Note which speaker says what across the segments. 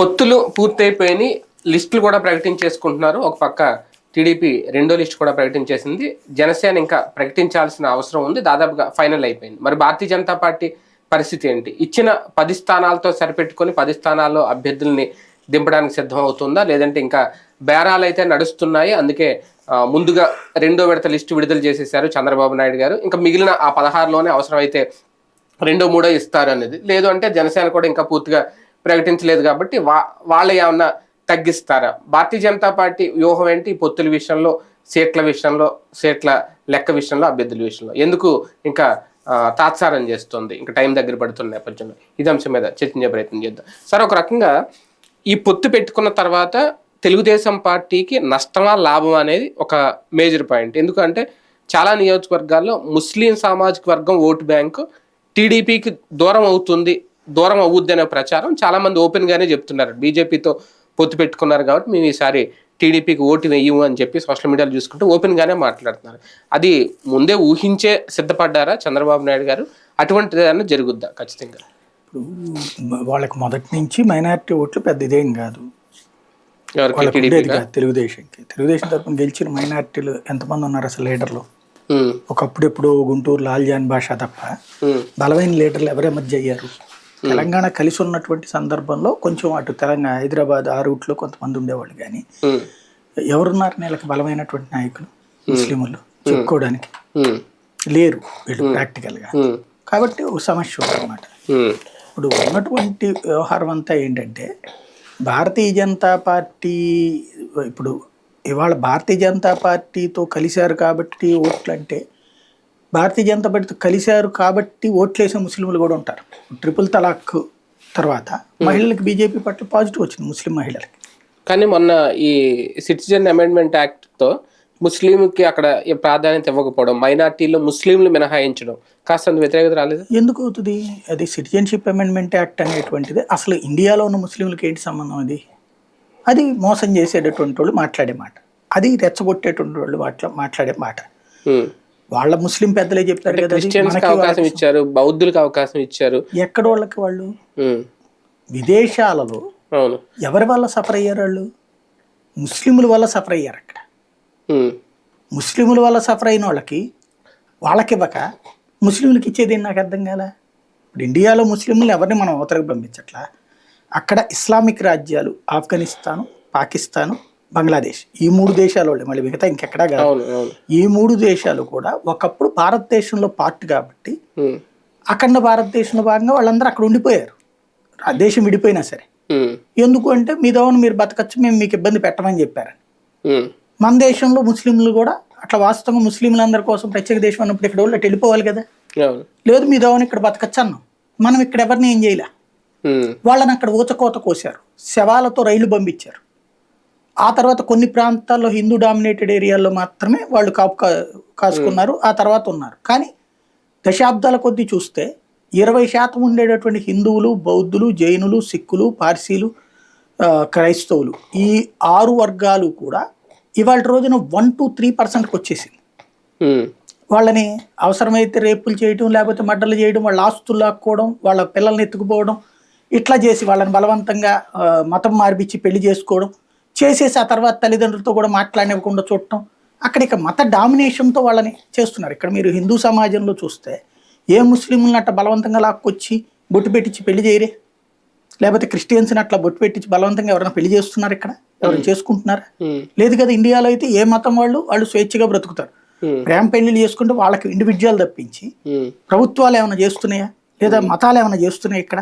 Speaker 1: పొత్తులు పూర్తయిపోయినాయి లిస్టులు కూడా ప్రకటించేసుకుంటున్నారు ఒక పక్క టీడీపీ రెండో లిస్ట్ కూడా ప్రకటించేసింది జనసేన ఇంకా ప్రకటించాల్సిన అవసరం ఉంది. దాదాపుగా ఫైనల్ అయిపోయింది. మరి భారతీయ జనతా పార్టీ పరిస్థితి ఏంటి? ఇచ్చిన పది స్థానాలతో సరిపెట్టుకొని పది స్థానాల్లో అభ్యర్థుల్ని దింపడానికి సిద్ధం అవుతుందా లేదంటే ఇంకా బేరాలు అయితే నడుస్తున్నాయి. అందుకే ముందుగా రెండో విడత లిస్టు విడుదల చేసేసారు చంద్రబాబు నాయుడు గారు. ఇంకా మిగిలిన ఆ పదహారులోనే అవసరమైతే రెండో మూడో ఇస్తారు అనేది. లేదు అంటే జనసేన కూడా ఇంకా పూర్తిగా ప్రకటించలేదు కాబట్టి వా వాళ్ళు ఏమన్నా తగ్గిస్తారా? భారతీయ జనతా పార్టీ వ్యూహం ఏంటి? ఈ పొత్తుల విషయంలో సీట్ల విషయంలో సీట్ల లెక్క విషయంలో అభ్యర్థుల విషయంలో? ఎందుకు ఇంకా తాత్సారం చేస్తుంది? ఇంకా టైం దగ్గర పడుతున్న నేపథ్యంలో. ఇది అంశం మీద చర్చించే ప్రయత్నం చేద్దాం. సార్ ఒక రకంగా ఈ పొత్తు పెట్టుకున్న తర్వాత తెలుగుదేశం పార్టీకి నష్టమా లాభం అనేది ఒక మేజర్ పాయింట్. ఎందుకంటే చాలా నియోజకవర్గాల్లో ముస్లిం సామాజిక వర్గం ఓటు బ్యాంకు టీడీపీకి దూరం అవుతుంది దూరం అవుద్ది అనే ప్రచారం చాలా మంది ఓపెన్ గానే చెప్తున్నారు. బీజేపీతో పొత్తు పెట్టుకున్నారు కాబట్టి మేము ఈసారి టీడీపీకి ఓటు వేయము అని చెప్పి సోషల్ మీడియాలో చూసుకుంటే ఓపెన్ గానే మాట్లాడుతున్నారు. అది ముందే ఊహించే సిద్ధపడ్డారా చంద్రబాబు నాయుడు గారు? అటువంటిది ఏదైనా జరుగుద్దా ఖచ్చితంగా?
Speaker 2: ఇప్పుడు వాళ్ళకి మొదటి నుంచి మైనారిటీ ఓట్లు పెద్ద ఇదేం కాదు. తెలుగుదేశంకి. తెలుగుదేశం తరపున గెలిచిన మైనారిటీలు ఎంతమంది ఉన్నారు అసలు లీడర్లు? ఒకప్పుడు ఎప్పుడు గుంటూరు లాల్జాన్ భాష తప్ప బలమైన లీడర్లు ఎవరి మధ్య అయ్యారు? తెలంగాణ కలిసి ఉన్నటువంటి సందర్భంలో కొంచెం అటు తెలంగాణ హైదరాబాద్ ఆ రూట్లో కొంతమంది ఉండేవాళ్ళు కానీ ఎవరున్నారు నెలకు బలమైనటువంటి నాయకులు ముస్లింలు చెప్పుకోవడానికి? లేరు వీళ్ళు ప్రాక్టికల్గా. కాబట్టి ఒక సమస్య ఉందన్నమాట. ఇప్పుడు ఉన్నటువంటి వ్యవహారం అంతా ఏంటంటే భారతీయ జనతా పార్టీ ఇప్పుడు ఇవాళ భారతీయ జనతా పార్టీతో కలిశారు కాబట్టి ఓట్లు అంటే భారతీయ జనతా పార్టీతో కలిశారు కాబట్టి ఓట్లేసే ముస్లింలు కూడా ఉంటారు. ట్రిపుల్ తలాక్ తర్వాత మహిళలకు బీజేపీ పట్ల పాజిటివ్ వచ్చింది ముస్లిం మహిళలకి.
Speaker 1: కానీ మొన్న ఈ సిటిజన్ అమెండ్మెంట్ యాక్ట్తో ముస్లింకి అక్కడ ప్రాధాన్యత ఇవ్వకపోవడం మైనార్టీలో ముస్లింలు మినహాయించడం కాస్త వ్యతిరేకత రాలేదు?
Speaker 2: ఎందుకు అవుతుంది? అది సిటిజన్షిప్ అమెండ్మెంట్ యాక్ట్ అనేటువంటిది అసలు ఇండియాలో ఉన్న ముస్లింలకి ఏంటి సంబంధం అది? అది మోసం చేసేటటువంటి వాళ్ళు మాట్లాడే మాట. అది రెచ్చగొట్టేటువంటి వాళ్ళు మాట్లా మాట్లాడే మాట. వాళ్ళ ముస్లిం పెద్దలే చెప్తారు కదా అది?
Speaker 1: క్రిస్టియన్స్కి
Speaker 2: మనకి
Speaker 1: అవకాశం ఇచ్చారు బౌద్ధులకు అవకాశం ఇచ్చారు.
Speaker 2: ఎక్కడ వాళ్ళకి వాళ్ళు? విదేశాలలో
Speaker 1: అవును.
Speaker 2: ఎవరి వల్ల సఫర్ అయ్యారు వాళ్ళు? ముస్లింల వల్ల సఫర్ అయ్యారు అక్కడ.
Speaker 1: ఉమ్,
Speaker 2: ముస్లింల వల్ల సఫర్ అయిన వాళ్ళకి వాళ్ళకి ఇవ్వక ముస్లింలకి ఇచ్చేది నాకు అర్థం కాల? ఇప్పుడు ఇండియాలో ముస్లింలు ఎవరిని మనం అవతలకు పంపించట్లా? అక్కడ ఇస్లామిక్ రాజ్యాలు ఆఫ్ఘనిస్తాను పాకిస్తాను బంగ్లాదేశ్. ఈ మూడు దేశాల వాళ్ళే మళ్ళీ మిగతా ఇంకెక్కడా కాదు. ఈ మూడు దేశాలు కూడా ఒకప్పుడు భారతదేశంలో పార్ట్ కాబట్టి అఖండ భారతదేశంలో భాగంగా వాళ్ళందరూ అక్కడ ఉండిపోయారు. ఆ దేశం విడిపోయినా సరే. ఎందుకు అంటే మీ దోవన మీరు బతకచ్చు మేము మీకు ఇబ్బంది పెట్టమని చెప్పారు మన దేశంలో ముస్లింలు కూడా అట్లా వాస్తవంగా ముస్లింలందరి కోసం ప్రత్యేక దేశం అన్నప్పుడు ఇక్కడ వాళ్ళు వెళ్ళిపోవాలి కదా. లేదు మీ దోవన ఇక్కడ బతకచ్చు అన్నాం. మనం ఇక్కడ ఎవరిని ఏం చేయలే. వాళ్ళని అక్కడ ఊచకోత కోసారు శవాలతో రైళ్ళు పంపించారు. ఆ తర్వాత కొన్ని ప్రాంతాల్లో హిందూ డామినేటెడ్ ఏరియాల్లో మాత్రమే వాళ్ళు కాపు కాసుకున్నారు ఆ తర్వాత ఉన్నారు. కానీ దశాబ్దాల కొద్దీ చూస్తే ఇరవై శాతం ఉండేటటువంటి హిందువులు బౌద్ధులు జైనులు సిక్కులు పార్సీలు క్రైస్తవులు ఈ ఆరు వర్గాలు కూడా ఇవాళ రోజున వన్ టు త్రీ పర్సెంట్కి వచ్చేసింది.
Speaker 1: ఉమ్,
Speaker 2: వాళ్ళని అవసరమైతే రేపులు చేయడం లేకపోతే మడ్డలు చేయడం వాళ్ళ ఆస్తులు లాక్కోవడం వాళ్ళ పిల్లల్ని ఎత్తుకుపోవడం ఇట్లా చేసి వాళ్ళని బలవంతంగా మతం మార్పిచ్చి పెళ్ళి చేసుకోవడం చేసేసి ఆ తర్వాత తల్లిదండ్రులతో కూడా మాట్లాడనివ్వకుండా చూడటం. అక్కడ ఇక మత డామినేషన్తో వాళ్ళని చేస్తున్నారు. ఇక్కడ మీరు హిందూ సమాజంలో చూస్తే ఏ ముస్లింలను అట్లా బలవంతంగా లాక్కొచ్చి బొట్టు పెట్టించి పెళ్ళి చేయరే? లేకపోతే క్రిస్టియన్స్ని అట్లా బొట్టు పెట్టించి బలవంతంగా ఎవరైనా పెళ్ళి చేస్తున్నారు ఇక్కడ? ఎవరైనా చేసుకుంటున్నారా? లేదు కదా ఇండియాలో అయితే ఏ మతం వాళ్ళు వాళ్ళు స్వేచ్ఛగా బ్రతుకుతారు. ప్రేమ పెళ్ళిళ్ళు చేసుకుంటే వాళ్ళకి ఇండివిజువల్ తప్పించి ప్రభుత్వాలు ఏమైనా చేస్తున్నాయా? లేదా మతాలు ఏమైనా చేస్తున్నాయా ఇక్కడ?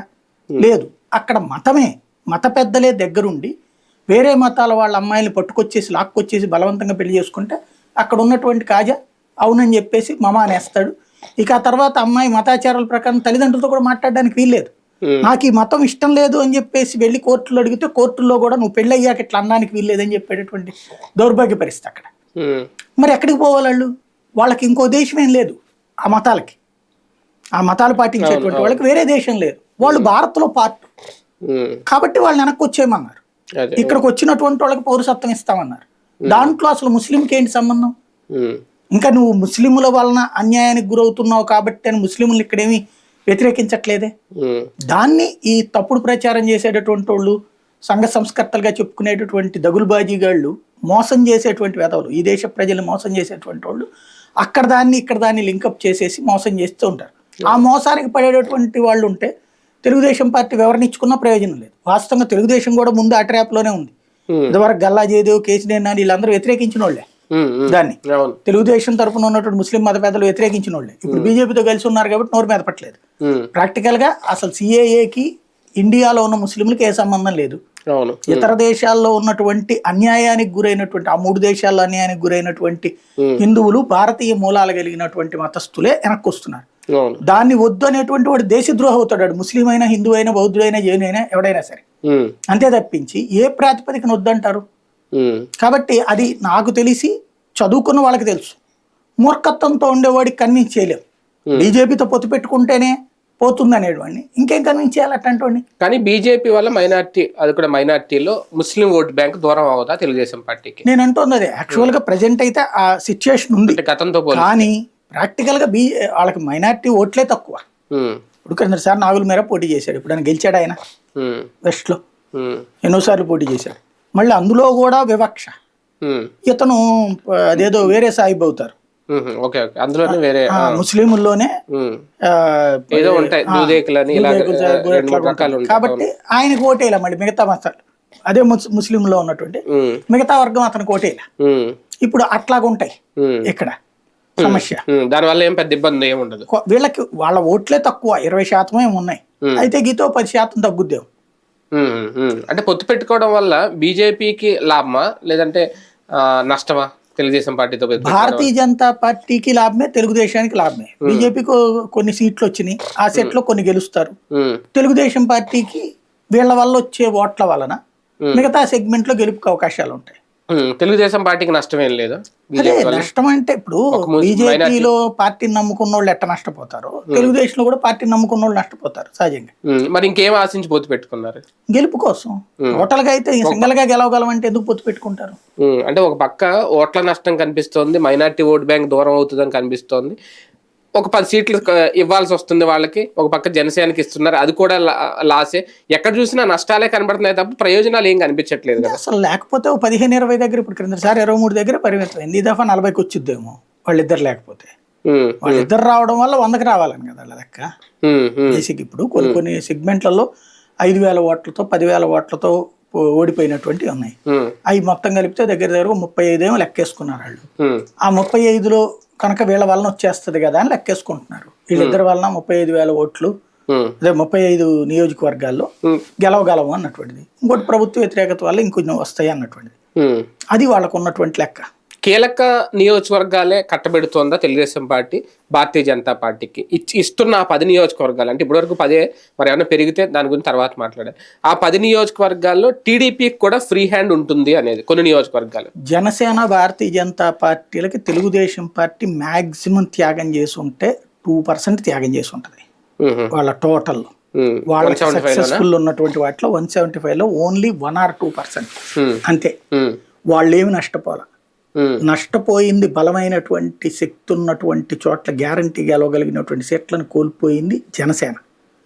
Speaker 2: లేదు. అక్కడ మతమే. మత పెద్దలే దగ్గరుండి వేరే మతాల వాళ్ళ అమ్మాయిని పట్టుకొచ్చేసి లాక్కొచ్చేసి బలవంతంగా పెళ్ళి చేసుకుంటే అక్కడ ఉన్నటువంటి కాజా అవునని చెప్పేసి మమ అనేస్తాడు. ఇక ఆ తర్వాత అమ్మాయి మతాచారాల ప్రకారం తల్లిదండ్రులతో కూడా మాట్లాడడానికి వీల్లేదు. నాకు ఈ మతం ఇష్టం లేదు అని చెప్పేసి వెళ్ళి కోర్టులో అడిగితే కోర్టుల్లో కూడా నువ్వు పెళ్ళి అయ్యాక ఇట్లా అనడానికి వీల్లేదని చెప్పేటటువంటి దౌర్భాగ్య పరిస్థితి అక్కడ మరి ఎక్కడికి పోవాలి వాళ్ళు? వాళ్ళకి ఇంకో దేశం ఏం లేదు ఆ మతాలకి. ఆ మతాలు పాటించేటువంటి వాళ్ళకి వేరే దేశం లేదు. వాళ్ళు భారత్లో పార్ట్. కాబట్టి వాళ్ళని వెనక్కి వచ్చేయమన్నారు. ఇక్కడికి వచ్చినటువంటి వాళ్ళకి పౌరసత్వం ఇస్తామన్నారు. దాంట్లో అసలు ముస్లింకి ఏంటి సంబంధం? ఇంకా నువ్వు ముస్లిముల వలన అన్యాయానికి గురవుతున్నావు కాబట్టి అని ముస్లింలు ఇక్కడేమి వ్యతిరేకించట్లేదే? దాన్ని ఈ తప్పుడు ప్రచారం చేసేటటువంటి వాళ్ళు సంఘ సంస్కర్తలుగా చెప్పుకునేటటువంటి దగులుబాజీగాళ్ళు మోసం చేసేటువంటి వెధవలు ఈ దేశ ప్రజలు మోసం చేసేటువంటి వాళ్ళు అక్కడ దాన్ని ఇక్కడ దాన్ని లింకప్ చేసేసి మోసం చేస్తూ ఉంటారు. ఆ మోసానికి పడేటటువంటి వాళ్ళు ఉంటే తెలుగుదేశం పార్టీ వివరణ ఇచ్చుకున్న ప్రయోజనం లేదు. వాస్తవంగా తెలుగుదేశం కూడా ముందు ఆ ట్రాప్లోనే ఉంది. ఇదివరకు గల్లా జయదేవ్ కేసీఆర్ నాని వీళ్ళందరూ వ్యతిరేకించిన వాళ్ళే. దాన్ని. తెలుగుదేశం తరపున ఉన్నటువంటి ముస్లిం మత పెద్దలు వ్యతిరేకించిన వాళ్ళే. ఇప్పుడు బీజేపీతో కలిసి ఉన్నారు కాబట్టి నోరు మీద పట్టలేదు.
Speaker 1: ఉమ్,
Speaker 2: ప్రాక్టికల్గా అసలు సిఏఏకి ఇండియాలో ఉన్న ముస్లింలకి ఏ సంబంధం లేదు. ఇతర దేశాల్లో ఉన్నటువంటి అన్యాయానికి గురైనటువంటి ఆ మూడు దేశాల్లో అన్యాయానికి గురైనటువంటి. హిందువులు భారతీయ మూలాలు కలిగినటువంటి మతస్థులే వెనక్కి వస్తున్నారు దాన్ని వద్దు అనేటువంటి వాడు దేశద్రోహి అవుతాడు ముస్లిం అయినా హిందూ అయినా బౌద్ధుడైనా జైన్ అయినా ఎవడైనా సరే. అంతే తప్పించి ఏ ప్రాతిపదికన వద్దంటారు? కాబట్టి అది నాకు తెలిసి చదువుకున్న వాళ్ళకి తెలుసు. మూర్ఖత్వంతో ఉండేవాడికి కన్విన్స్ చేయలేం. బీజేపీతో పొత్తు పెట్టుకుంటేనే పోతుంది అనేవాడిని ఇంకేం కన్విన్స్ చేయాలి అట్లాంటి
Speaker 1: కానీ బీజేపీ వల్ల మైనార్టీ అది కూడా మైనార్టీలో ముస్లిం ఓట్ బ్యాంక్ దూరం అవుతా తెలుగుదేశం పార్టీకి?
Speaker 2: నేను అంటుంది అదే. యాక్చువల్గా ప్రజెంట్ అయితే ఆ సిచ్యుయేషన్ ఉంది.
Speaker 1: గతంతో
Speaker 2: కానీ ప్రాక్టికల్గా బీ వాళ్ళకి మైనార్టీ ఓట్లే తక్కువ. ఇప్పుడు కింద సార్ నాగుల మేర పోటీ చేశాడు. ఇప్పుడు ఆయన గెలిచాడు ఆయన?
Speaker 1: ఉమ్,
Speaker 2: వెస్ట్లో
Speaker 1: ఉమ్,
Speaker 2: ఎన్నోసార్లు పోటీ చేశాడు. మళ్ళీ అందులో కూడా వివక్ష. ఇతను అదేదో వేరే సాహిబ్ అవుతారు. ముస్లింల్లోనే కాబట్టి ఆయనకు ఓటేలా మళ్ళీ మిగతా మతాలు. అదే ముస్ ముస్లింలో ఉన్నటువంటి మిగతా వర్గం అతనికి ఓటేలా ఇప్పుడు అట్లాగుంటాయి ఇక్కడ. సమస్య.
Speaker 1: దానివల్ల ఏం పెద్ద ఇబ్బంది ఏమి ఉండదు.
Speaker 2: వీళ్ళకి వాళ్ళ ఓట్లే తక్కువ ఇరవై శాతమే ఉన్నాయి. అయితే గీతో పది శాతం తగ్గుద్దాం.
Speaker 1: అంటే పొత్తు పెట్టుకోవడం వల్ల బీజేపీకి లాభమా? లేదంటే నష్టమా? తెలుగుదేశం పార్టీతో?
Speaker 2: భారతీయ జనతా పార్టీకి లాభమే తెలుగుదేశానికి లాభమే. బీజేపీకి కొన్ని సీట్లు వచ్చినాయి. ఆ సెట్లో కొన్ని గెలుస్తారు. తెలుగుదేశం పార్టీకి వీళ్ళ వల్ల వచ్చే ఓట్ల వలన. మిగతా సెగ్మెంట్లో గెలుపుకి అవకాశాలు ఉంటాయి.
Speaker 1: తెలుగుదేశం పార్టీకి నష్టం ఏం లేదు
Speaker 2: నష్టం అంటే ఇప్పుడు బీజేపీలో పార్టీని నమ్ముకున్న వాళ్ళు ఎట్ట నష్టపోతారు? తెలుగుదేశంలో కూడా పార్టీని నమ్ముకున్న వాళ్ళు నష్టపోతారు సహజంగా.
Speaker 1: మరి ఇంకేం ఆశించి పొత్తు పెట్టుకున్నారు?
Speaker 2: గెలుపు కోసం. టోటల్గా అయితే సింగల్గా గెలవగలం అంటే ఎందుకు పొత్తు పెట్టుకుంటారు?
Speaker 1: అంటే ఒక పక్క ఓట్ల నష్టం కనిపిస్తోంది మైనార్టీ ఓట్ బ్యాంక్ దూరం అవుతుందని కనిపిస్తోంది. ఒక పది సీట్లు ఇవ్వాల్సి వస్తుంది వాళ్ళకి ఒక పక్క జనసేనకి ఇస్తున్నారు. అది కూడా లాసే. ఎక్కడ చూసినా నష్టాలే కనబడుతున్నాయి తప్ప ప్రయోజనాలు ఏం కనిపించట్లేదు కదా.
Speaker 2: అసలు లేకపోతే పదిహేను ఇరవై దగ్గర ఇప్పుడు క్రిందసారి ఇరవై మూడు దగ్గర పరిమితం. ఈ దఫా నలభైకి వచ్చిద్దేమో వాళ్ళిద్దరు లేకపోతే. వాళ్ళిద్దరు రావడం వల్ల వందకి రావాలని కదా వాళ్ళ లెక్క బేసిక్ ఇప్పుడు కొన్ని కొన్ని సెగ్మెంట్లలో ఐదు వేల ఓట్లతో పదివేల ఓట్లతో ఓ- ఓడిపోయినటువంటివి ఉన్నాయి. అవి మొత్తం కలిపితే దగ్గర దగ్గర ముప్పై ఐదేమో లెక్కేసుకున్నారు వాళ్ళు. ఆ ముప్పై ఐదులో కనుక వీళ్ళ వలన వచ్చేస్తుంది కదా అని లెక్కేసుకుంటున్నారు. వీళ్ళిద్దరి వలన ముప్పై ఐదు వేల ఓట్లు అదే ముప్పై ఐదు నియోజకవర్గాల్లో గెలవగలము అన్నటువంటిది. ఇంకోటి ప్రభుత్వ వ్యతిరేకత వల్ల ఇంకొంచెం వస్తాయి అన్నటువంటిది. అది వాళ్ళకు ఉన్నటువంటి లెక్క.
Speaker 1: కీలక నియోజకవర్గాలే కట్టబెడుతోందా తెలుగుదేశం పార్టీ భారతీయ జనతా పార్టీకి? ఇచ్చి ఇస్తున్న ఆ పది నియోజకవర్గాలు అంటే ఇప్పటివరకు పదే మరి ఏమైనా పెరిగితే దాని గురించి తర్వాత మాట్లాడాలి. ఆ పది నియోజకవర్గాల్లో టీడీపీకి కూడా ఫ్రీ హ్యాండ్ ఉంటుంది అనేది కొన్ని నియోజకవర్గాలు.
Speaker 2: జనసేన భారతీయ జనతా పార్టీలకి తెలుగుదేశం పార్టీ మ్యాక్సిమం త్యాగం చేసి ఉంటే టూ పర్సెంట్ త్యాగం చేసి ఉంటుంది వాళ్ళ టోటల్.
Speaker 1: ఉమ్,
Speaker 2: వాళ్ళకి
Speaker 1: 175 లోనా?
Speaker 2: సక్సెస్ఫుల్ ఉన్నటువంటి వాటిలో వన్ సెవెంటీ ఫైవ్లో only one or two percent. అంతే. వాళ్ళు ఏమి నష్టపోలే.
Speaker 1: ఉమ్,
Speaker 2: నష్టపోయింది బలమైనటువంటి శక్తి ఉన్నటువంటి చోట్ల గ్యారంటీ గెలవగలిగినటువంటి సీట్లను కోల్పోయింది జనసేన.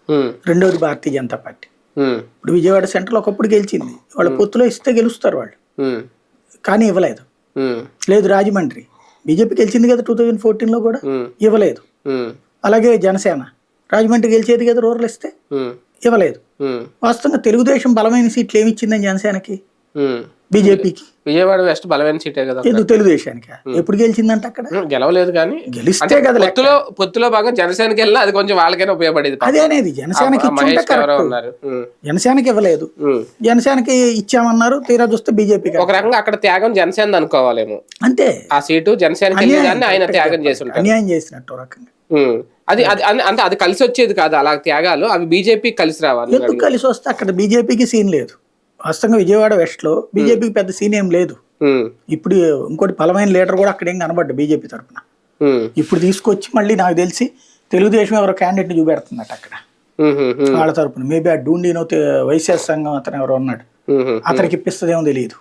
Speaker 1: ఉమ్,
Speaker 2: రెండోది భారతీయ జనతా పార్టీ.
Speaker 1: ఉమ్,
Speaker 2: ఇప్పుడు విజయవాడ సెంటర్లో ఒకప్పుడు గెలిచింది. వాళ్ళ పొత్తులో ఇస్తే గెలుస్తారు వాళ్ళు. కానీ ఇవ్వలేదు. లేదు రాజమండ్రి. బీజేపీ గెలిచింది కదా టూ థౌజండ్ ఫోర్టీన్లో కూడా? ఇవ్వలేదు. అలాగే జనసేన. రాజమండ్రి గెలిచేది కదా రూరల్ ఇస్తే? ఇవ్వలేదు. వాస్తవంగా తెలుగుదేశం బలమైన సీట్లు ఏమి ఇచ్చిందని జనసేనకి. బీజేపీకి.
Speaker 1: విజయవాడ వెస్ట్ బలమైన సీటే కదా
Speaker 2: ఎందుకు తెలుగుదేశానికి. ఎప్పుడు గెలిచిందంట అక్కడ?
Speaker 1: గెలవలేదు కానీ
Speaker 2: గెలిస్తే కదా.
Speaker 1: పొత్తులో పొత్తులో భాగంగా జనసేనకి వెళ్ళినా అది కొంచెం వాళ్ళకైనా ఉపయోగపడేది
Speaker 2: అదే అనేది. జనసేనకి
Speaker 1: ఉన్నారు.
Speaker 2: జనసేనకి ఇవ్వలేదు. జనసేనకి ఇచ్చామన్నారు తీరా చూస్తే బీజేపీకి
Speaker 1: ఒక రకంగా అక్కడ త్యాగం జనసేన అనుకోవాలేమో.
Speaker 2: అంతే.
Speaker 1: ఆ సీటు జనసేనకి ఆయన త్యాగం చేసి
Speaker 2: అన్యాయం చేసినట్టు రకంగా.
Speaker 1: అది అది అంటే అది కలిసి వచ్చేది కాదు. అలా త్యాగాలు అవి బీజేపీ కలిసి రావాలి.
Speaker 2: ఎందుకు కలిసి వస్తే అక్కడ బీజేపీకి సీన్ లేదు? వాస్తవంగా విజయవాడ వెస్ట్లో బీజేపీకి పెద్ద సీన్ ఏం లేదు. ఇప్పుడు ఇంకోటి బలమైన లీడర్ కూడా అక్కడ ఏం కనబడ్డా బీజేపీ తరఫున ఇప్పుడు తీసుకొచ్చి మళ్ళీ నాకు తెలిసి తెలుగుదేశం ఎవరో క్యాండిడేట్ చూపెడుతుందట అక్కడ. వాళ్ళ తరపున. మేబీ ఆ డూండీనో వైశ్యాస్ సంఘం అతను ఎవరో ఉన్నాడు. అతనికి ఇప్పిస్తుందేమో తెలియదు.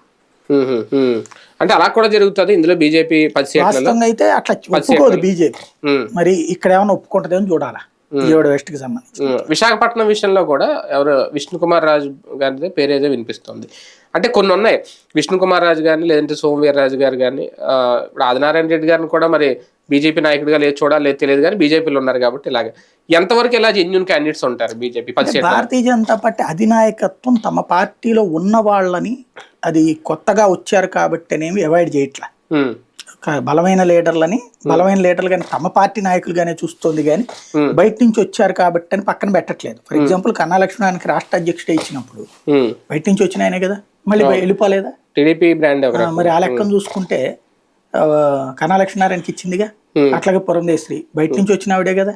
Speaker 1: అంటే అలా కూడా జరుగుతుంది. ఇందులో బీజేపీ
Speaker 2: వాస్తవంగా అయితే అట్లా ఒప్పుకోదు బీజేపీ. మరి ఇక్కడ ఏమైనా ఒప్పుకుంటుందేమో చూడాలా? విజయవాడ వెస్ట్కి సంబంధించి.
Speaker 1: ఉమ్, విశాఖపట్నం విషయంలో కూడా ఎవరు విష్ణు కుమార్ రాజు గారి పేరు ఏదో వినిపిస్తుంది. అంటే కొన్ని ఉన్నాయి. విష్ణు కుమార్ రాజు గారిని లేదంటే సోమవీర్ రాజు గారు కానీ ఇప్పుడు ఆదినారాయణ రెడ్డి గారిని కూడా మరి బీజేపీ నాయకుడిగా లేదు చూడాలి లేదు తెలియదు కానీ బీజేపీలో ఉన్నారు కాబట్టి ఇలాగే. ఎంతవరకు ఇలా జెన్యున్ క్యాండిడేట్స్ ఉంటారు బీజేపీ? పది
Speaker 2: భారతీయ జనతా పార్టీ అధినాయకత్వం తమ పార్టీలో ఉన్న వాళ్ళని అది కొత్తగా వచ్చారు కాబట్టి అనేవి అవాయిడ్ చేయట్లా. ఒక బలమైన లీడర్లని బలమైన లీడర్లు కానీ తమ పార్టీ నాయకులుగానే చూస్తుంది కానీ. బయట నుంచి వచ్చారు కాబట్టి అని పక్కన పెట్టట్లేదు. ఫర్ ఎగ్జాంపుల్ కన్నా లక్ష్మణానికి రాష్ట్ర అధ్యక్షుడే ఇచ్చినప్పుడు. బయట నుంచి వచ్చిన ఆయనే కదా? మళ్ళీ వెళ్ళిపోలేదా?
Speaker 1: టీడీపీ బ్రాండ్
Speaker 2: మరి ఆ లెక్కను చూసుకుంటే కన్నా లక్ష్మీనారాయణకి ఇచ్చిందిగా. అట్లాగే పురంధేశ్వరి. బయట నుంచి వచ్చిన ఆవిడే కదా.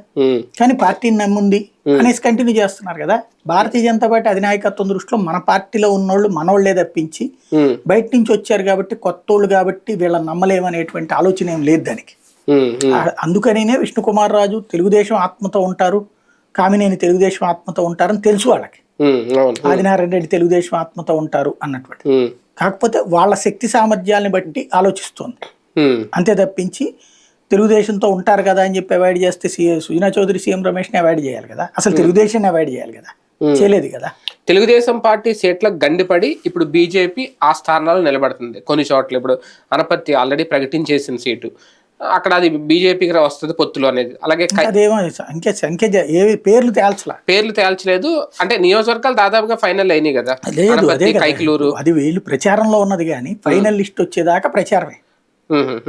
Speaker 2: కానీ పార్టీని నమ్ముంది. అనేసి కంటిన్యూ చేస్తున్నారు కదా. భారతీయ జనతా పార్టీ అధినాయకత్వం దృష్టిలో మన పార్టీలో ఉన్నోళ్ళు మనోళ్ళే తప్పించి బయట నుంచి వచ్చారు కాబట్టి కొత్తోళ్ళు కాబట్టి వీళ్ళని నమ్మలేమనేటువంటి ఆలోచన ఏం లేదు దానికి. అందుకనినే విష్ణుకుమార్ రాజు తెలుగుదేశం ఆత్మతో ఉంటారు. కామినేని తెలుగుదేశం ఆత్మతో ఉంటారని తెలుసు వాళ్ళకి. ఆదినారాయణ రెడ్డి తెలుగుదేశం ఆత్మతో ఉంటారు అన్నటువంటి. కాకపోతే వాళ్ళ శక్తి సామర్థ్యాలను బట్టి ఆలోచిస్తోంది. అంతే తప్పించి తెలుగుదేశంతో ఉంటారు కదా అని చెప్పి అవాయిడ్ చేస్తే సుజనా చౌదరి సీఎం రమేష్ని అవాయిడ్ చేయాలి కదా. అసలు తెలుగుదేశాన్ని అవాయిడ్ చేయాలి కదా. చేయలేదు కదా.
Speaker 1: తెలుగుదేశం పార్టీ సీట్లకు గండిపడి ఇప్పుడు బీజేపీ ఆ స్థానాలు నిలబడుతుంది. కొన్ని చోట్ల ఇప్పుడు అనపత్తి ఆల్రెడీ ప్రకటించేసిన సీటు. అక్కడ అది బీజేపీకి వస్తుంది పొత్తులు అనేది. అలాగే
Speaker 2: అదేమో సంఖ్య సంఖ్య పేర్లు తేల్చలా?
Speaker 1: పేర్లు తేల్చలేదు. అంటే నియోజకవర్గాలు దాదాపుగా ఫైనల్ అయినాయి కదా.
Speaker 2: లేదు అదే
Speaker 1: కైకలూరు.
Speaker 2: వీళ్ళు ప్రచారంలో ఉన్నది కానీ ఫైనల్ లిస్ట్ వచ్చేదాకా ప్రచారమే.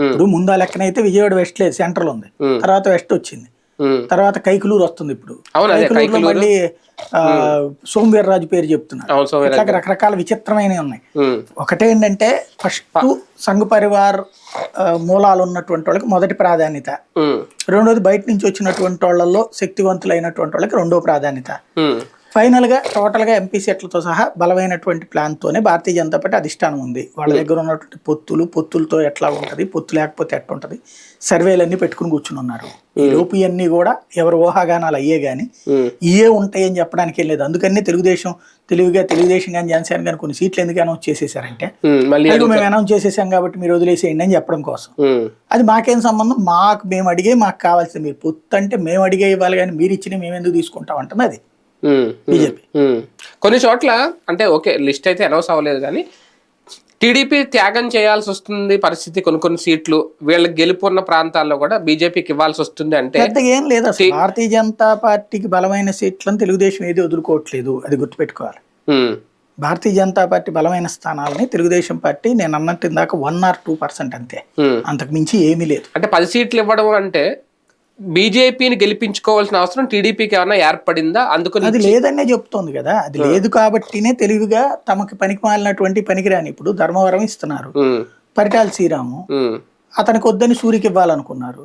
Speaker 2: ఇప్పుడు ముందు ఆ లెక్కనైతే విజయవాడ వెస్ట్ లేదు సెంట్రల్ ఉంది. తర్వాత వెస్ట్ వచ్చింది. తర్వాత కైకులూరు వస్తుంది ఇప్పుడు. కైకులూరులో
Speaker 1: కైకలూరు.
Speaker 2: మళ్ళీ ఆ, సోమవీర్రాజు పేరు చెప్తున్నారు. ఇట్లా రకరకాల విచిత్రమైనవి ఉన్నాయి.
Speaker 1: ఉమ్,
Speaker 2: ఒకటేంటంటే ఫస్ట్ సంఘ పరివార్ మూలాలు ఉన్నటువంటి వాళ్ళకి మొదటి ప్రాధాన్యత. రెండోది బయట నుంచి వచ్చినటువంటి వాళ్ళల్లో శక్తివంతులైనటువంటి వాళ్ళకి రెండో ప్రాధాన్యత. ఫైనల్గా టోటల్గా ఎంపీ సెట్లతో సహా బలమైనటువంటి ప్లాన్తోనే భారతీయ జనతా పార్టీ అధిష్టానం ఉంది. వాళ్ళ దగ్గర ఉన్నటువంటి పొత్తులు పొత్తులతో ఎట్లా ఉంటుంది పొత్తు లేకపోతే ఎట్లా ఉంటుంది సర్వేలన్నీ పెట్టుకుని కూర్చుని ఉన్నారు. ఈ లోపు ఇవన్నీ కూడా ఎవరు ఊహాగానాలు అయ్యే కానీ
Speaker 1: ఉమ్,
Speaker 2: ఇయే ఉంటాయని చెప్పడానికి లేదు. అందుకని తెలుగుదేశం తెలివిగా తెలుగుదేశం కానీ జనసేన కానీ కొన్ని సీట్లు ఎందుకు అనౌన్స్ చేసేసారంటే మేము అనౌన్స్ చేసేసాం కాబట్టి మీరు వదిలేసేయండి అని చెప్పడం కోసం. అది మాకేం సంబంధం? మాకు మేము అడిగే మాకు కావాల్సింది మీరు. పొత్తు అంటే మేము అడిగే ఇవ్వాలి కానీ మీరు ఇచ్చిన మేము ఎందుకు తీసుకుంటాం అంటుంది అది బీజేపీ.
Speaker 1: కొన్ని చోట్ల అంటే ఓకే లిస్ట్ అయితే అనౌన్స్ అవ్వలేదు కానీ టీడీపీ త్యాగం చేయాల్సి వస్తుంది పరిస్థితి కొన్ని కొన్ని సీట్లు వీళ్ళకి గెలుపున్న ప్రాంతాల్లో కూడా బీజేపీకి ఇవ్వాల్సి వస్తుంది అంటే
Speaker 2: పెద్దగా ఏం లేదు అసలు. భారతీయ జనతా పార్టీకి బలమైన సీట్లను తెలుగుదేశం ఏది వదులుకోవట్లేదు. అది గుర్తుపెట్టుకోవాలి. భారతీయ జనతా పార్టీ బలమైన స్థానాలని తెలుగుదేశం పార్టీ నేను అన్నట్టు ఇందాక వన్ ఆర్ టూ పర్సెంట్ అంతే. అంతకు మించి ఏమీ లేదు.
Speaker 1: అంటే పది సీట్లు ఇవ్వడం అంటే బీజేపీని గెలిపించుకోవాల్సిన అవసరం టీడీపీకి ఏమైనా ఏర్పడిందా? అందుకని
Speaker 2: అది లేదనే చెప్తోంది కదా. అది లేదు కాబట్టినే తెలివిగా తమకి పనికి మాలినటువంటి పనికిరాని ఇప్పుడు ధర్మవరం ఇస్తున్నారు. పరిటాల శ్రీరాము అతనికి వద్దని సూరికి ఇవ్వాలనుకున్నారు.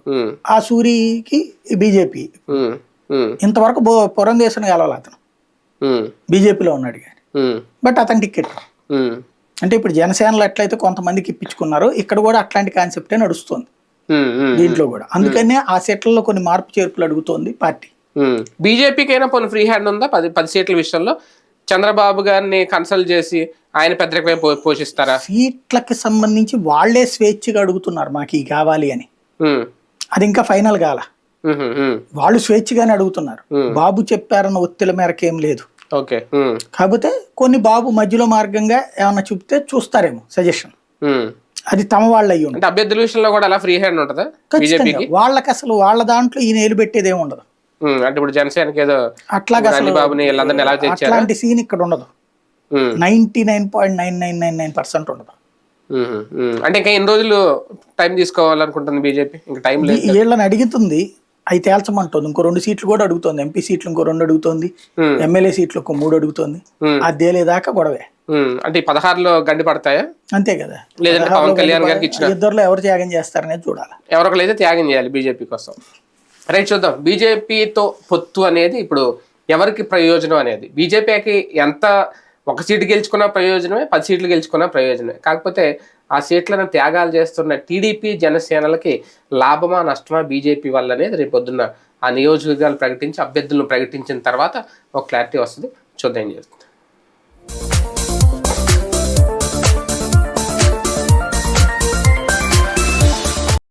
Speaker 2: ఆ సూరికి బీజేపీ. ఇంతవరకు బో పురంధేశ్వరం కలవాలి అతను. బీజేపీలో ఉన్నాడు కానీ. బట్ అతని టికెట్
Speaker 1: ఉమ్,
Speaker 2: అంటే ఇప్పుడు జనసేనలో ఎట్లయితే కొంతమందికి ఇప్పించుకున్నారో ఇక్కడ కూడా అట్లాంటి కాన్సెప్టే నడుస్తుంది. దీంట్లో కూడా. అందుకనే ఆ సెట్లలో కొన్ని మార్పు చేర్పులు అడుగుతోంది పార్టీ.
Speaker 1: ఉమ్. బీజేపీకి అయినా కొన్ని ఫ్రీ హ్యాండ్ ఉందా? పది పది సీట్ల విషయంలో. చంద్రబాబు గారిని కన్సల్ట్ చేసి ఆయన పెద్దరికమే పోషిస్తారా?
Speaker 2: సీట్లకి సంబంధించి వాళ్ళే స్వేచ్ఛగా అడుగుతున్నారు మాకు ఈ కావాలి అని. అది ఇంకా ఫైనల్ కాల. వాళ్ళు స్వేచ్ఛగానే అడుగుతున్నారు. బాబు చెప్పారన్న ఒత్తిడి మేరకు ఏం లేదు.
Speaker 1: ఓకే
Speaker 2: కాకపోతే కొన్ని బాబు మధ్యలో మార్గంగా ఏమన్నా చూపితే చూస్తారేమో సజెషన్. అది తమ వాళ్ళు అయ్యి
Speaker 1: అంటే అభ్యర్థుల విషయంలో కూడా అలా ఫ్రీ హ్యాండ్ ఉంటుందా బీజేపీకి
Speaker 2: వాళ్ళకి అసలు వాళ్ళ దాంట్లో ఈ నేలు పెట్టేది ఉండదు
Speaker 1: అంటే ఇప్పుడు జనసేనకి ఏదో
Speaker 2: అట్లాగా
Speaker 1: బాబుని వీళ్ళందరినీ ఎలా తెచ్చారు
Speaker 2: అట్లాంటి సీన్ ఇక్కడ ఉండదు ninety nine point nine nine nine nine percent ఉండదు.
Speaker 1: అంటే ఇంకా ఎన్ని రోజులు టైం తీసుకోవాలనుకుంటుంది బీజేపీ ఇంకా టైం లేదు
Speaker 2: వీళ్ళని అడుగుతుంది అవి తేల్చమంటుంది ఇంకో రెండు సీట్లు కూడా అడుగుతుంది ఎంపీ సీట్లు ఇంకో రెండు అడుగుతుంది
Speaker 1: Hmm.
Speaker 2: ఎమ్మెల్యే సీట్లు ఒక మూడు అడుగుతుంది
Speaker 1: Hmm.
Speaker 2: అది తేలేదాకా గొడవే
Speaker 1: అంటే ఈ పదహారులో గండి పడతాయా?
Speaker 2: అంతే కదా.
Speaker 1: లేదంటే పవన్ కళ్యాణ్ గారికి ఇచ్చిన?
Speaker 2: ఇద్దరులో ఎవరు త్యాగం చేస్తారనేది చూడాలి.
Speaker 1: ఎవరొకరు అయితే త్యాగం చేయాలి బీజేపీ కోసం. రైట్ చూద్దాం. బీజేపీతో పొత్తు అనేది ఇప్పుడు ఎవరికి ప్రయోజనం అనేది? బీజేపీకి ఎంత ఒక సీటు గెలుచుకున్న ప్రయోజనమే పది సీట్లు గెలుచుకున్న ప్రయోజనమే. కాకపోతే ఆ సీట్లను త్యాగాలు చేస్తున్న టీడీపీ జనసేనలకి లాభమా నష్టమా బీజేపీ వల్ల అనేది రేపు పొద్దున్న ఆ నియోజకవర్గాలు ప్రకటించి అభ్యర్థులను ప్రకటించిన తర్వాత ఒక క్లారిటీ వస్తుంది. చూద్దాం ఏం చేస్తుంది